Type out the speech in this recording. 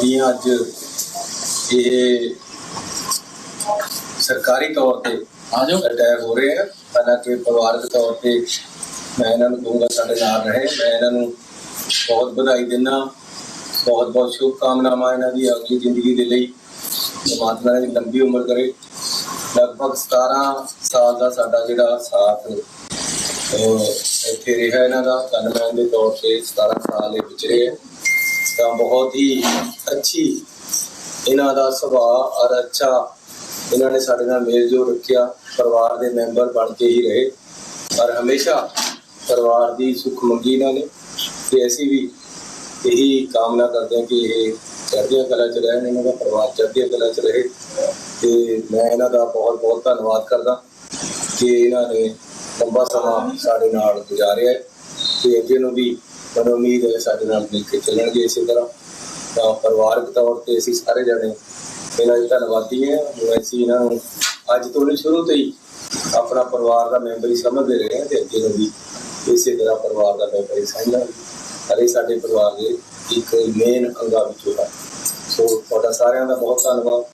ਸਾਡੀਆਂ ਅੱਜ ਇਹ ਸਰਕਾਰੀ ਤੌਰ ਤੇ ਆ ਜਾਓ ਅਟੈਕ ਹੋ ਰਹੇ ਆ। ਹਾਲਾਂਕਿ ਪਰਿਵਾਰਕ ਤੌਰ ਤੇ ਮੈਂ ਇਹਨਾਂ ਨੂੰ ਕਹੂੰਗਾ ਸਾਡੇ ਨਾਲ ਰਹੇ। ਮੈਂ ਇਹਨਾਂ ਨੂੰ ਬਹੁਤ ਵਧਾਈ ਦਿੰਦਾ। ਬਹੁਤ ਬਹੁਤ ਸ਼ੁਭ ਕਾਮਨਾਵਾਂ ਇਹਨਾਂ ਦੀ ਅਗਲੀ ਜ਼ਿੰਦਗੀ ਦੇ ਲਈ। ਪਰਮਾਤਮਾ ਇਹਨਾਂ ਦੀ ਲੰਬੀ ਉਮਰ ਕਰੇ। ਲਗਭਗ 17 ਸਾਲ ਦਾ ਸਾਡਾ ਜਿਹੜਾ ਸਾਥ ਇੱਥੇ ਰਿਹਾ ਇਹਨਾਂ ਦਾ। ਕਨਮੈਨ ਦੇ ਤੌਰ ਤੇ 17 ਸਾਲ ਇਹ ਵਿਚਰੇ ਹੈ। ਤਾਂ ਬਹੁਤ ਹੀ ਅੱਛੀ ਇਹਨਾਂ ਦਾ ਸੁਭਾਅ ਔਰ ਅੱਛਾ ਇਹਨਾਂ ਨੇ ਸਾਡੇ ਨਾਲ ਮੇਲ ਜੋਲ ਰੱਖਿਆ, ਪਰਿਵਾਰ ਦੇ ਮੈਂਬਰ ਬਣ ਕੇ ਹੀ ਰਹੇ ਔਰ ਹਮੇਸ਼ਾ ਪਰਿਵਾਰ ਦੀ ਸੁੱਖ ਮੰਗੀ ਇਹਨਾਂ ਨੇ ਤੇ ਅਸੀਂ ਵੀ ਇਹੀ ਕਾਮਨਾ ਕਰਦੇ ਹਾਂ ਕਿ ਇਹ ਚੜ੍ਹਦੀਆਂ ਕਲਾ ਚ ਰਹਿਣ, ਇਹਨਾਂ ਦਾ ਪਰਿਵਾਰ ਚੜ੍ਹਦੀਆਂ ਕਲਾ ਚ ਰਹੇ ਤੇ ਮੈਂ ਇਹਨਾਂ ਦਾ ਬਹੁਤ ਬਹੁਤ ਧੰਨਵਾਦ ਕਰਦਾ ਕਿ ਇਹਨਾਂ ਨੇ ਲੰਬਾ ਸਮਾਂ ਸਾਡੇ ਨਾਲ ਗੁਜ਼ਾਰਿਆ ਹੈ ਤੇ ਅੱਗੇ ਨੂੰ ਵੀ ਮੈਨੂੰ ਉਮੀਦ ਹੈ ਸਾਡੇ ਨਾਲ ਮਿਲ ਕੇ ਚੱਲਣਗੇ ਇਸੇ ਤਰ੍ਹਾਂ। ਤਾਂ ਪਰਿਵਾਰਕ ਤੌਰ ਤੇ ਅਸੀਂ ਸਾਰੇ ਜਣੇ ਇਹਨਾਂ ਦੀ ਧੰਨਵਾਦੀ ਹਾਂ। ਹੁਣ ਅਸੀਂ ਇਹਨਾਂ ਨੂੰ ਅੱਜ ਤੋਂ ਨਹੀਂ ਸ਼ੁਰੂ ਤੋਂ ਹੀ ਆਪਣਾ ਪਰਿਵਾਰ ਦਾ ਮੈਂਬਰ ਹੀ ਸਮਝਦੇ ਰਹੇ ਹਾਂ ਤੇ ਅੱਗੇ ਨੂੰ ਵੀ ਇਸੇ ਤਰ੍ਹਾਂ ਪਰਿਵਾਰ ਦਾ ਮੈਂਬਰ ਹੀ ਸਮਝਾਂਗੇ ਅਰੇ ਸਾਡੇ ਪਰਿਵਾਰ ਦੇ ਇੱਕ ਮੇਨ ਅੰਗਾਂ ਵਿੱਚੋਂ ਹੈ। ਸੋ ਤੁਹਾਡਾ ਸਾਰਿਆਂ ਦਾ ਬਹੁਤ ਧੰਨਵਾਦ।